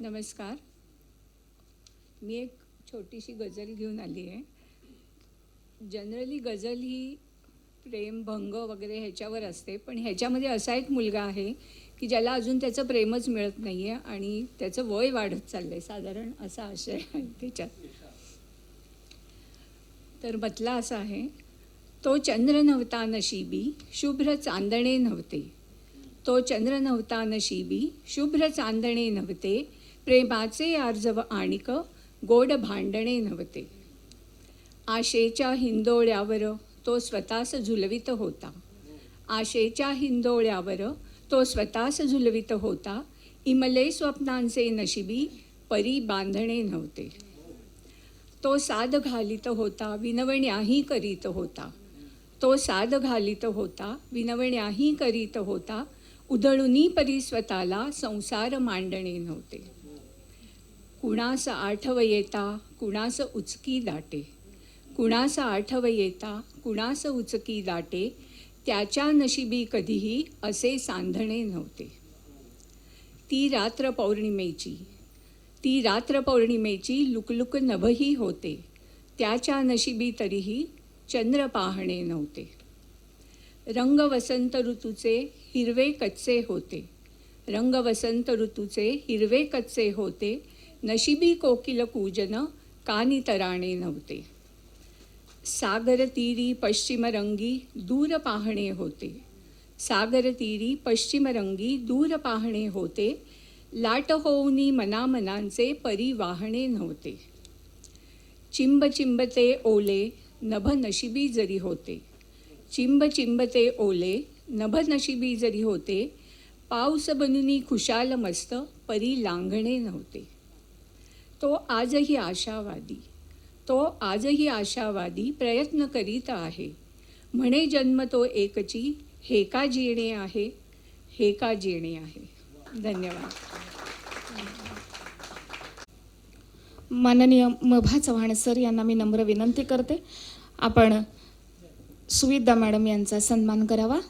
नमस्कार. मी एक छोटीशी गझल घेऊन आली आहे. जनरली गझल ही प्रेम भंग वगैरे ह्याच्यावर असते पण ह्याच्यामध्ये असा एक मुलगा आहे की ज्याला अजून त्याचं प्रेमच मिळत नाही आहे आणि त्याचं वय वाढत चाललं आहे साधारण असा आशय आहे त्याच्यात तर मतला असा आहे तो चंद्र नव्हता नशिबी शुभ्र चांदणे नव्हते. तो चंद्र नव्हता नशिबी शुभ्र चांदणे नव्हते प्रेमाचे आर्जव आणिक गोड भांडणे नव्हते. आशेच्या हिंदोळ्यावर तो स्वतःस झुलवित होता. आशेच्या हिंदोळ्यावर तो स्वतःस झुलवित होता. इमले स्वप्नांचे नशिबी परी बांधणे नव्हते. तो साध घालित होता विनवण्याही करीत होता. तो साध घालित होता विनवण्याही करीत होता. उधळुनी परी स्वतःला संसार मांडणे नव्हते. कुणास आठव येता कुणास उचकी दाटे. कुणास आठव येता कुणास उचकी दाटे त्याच्या नशिबी कधीही असे सांधणे नव्हते. ती रात्र पौर्णिमेची ती रात्र पौर्णिमेची लुकलुक नभही होते त्याच्या नशिबी तरीही चंद्र पाहणे नव्हते. रंग वसंत ऋतूचे हिरवे कच्चे होते रंग वसंत ऋतूचे हिरवे कच्चे होते नशिबी कोकिल कूजन कानी तराणे नव्हते. सागरतीरी पश्चिमरंगी दूर पाहणे होते. सागरतीरी पश्चिमरंगी दूर पाहणे होते. लाट होऊनी मनामनांचे परिवाहणे नव्हते. चिंब चिंबते ओले नभ नशिबी जरी होते. चिंब चिंबते ओले नभ नशिबी जरी होते. पाऊस बनुनी खुशाल मस्त परी लांघणे नव्हते. तो आजही आशावादी. तो आजही आशावादी प्रयत्न करीत आहे. म्हणे जन्म तो एकची हे का जिणे आहे? हे का जिणे आहे? धन्यवाद. माननीय मभा चव्हाण सर यांना मी नम्र विनंती करते. आपण सुविधा मॅडम यांचा सन्मान करावा.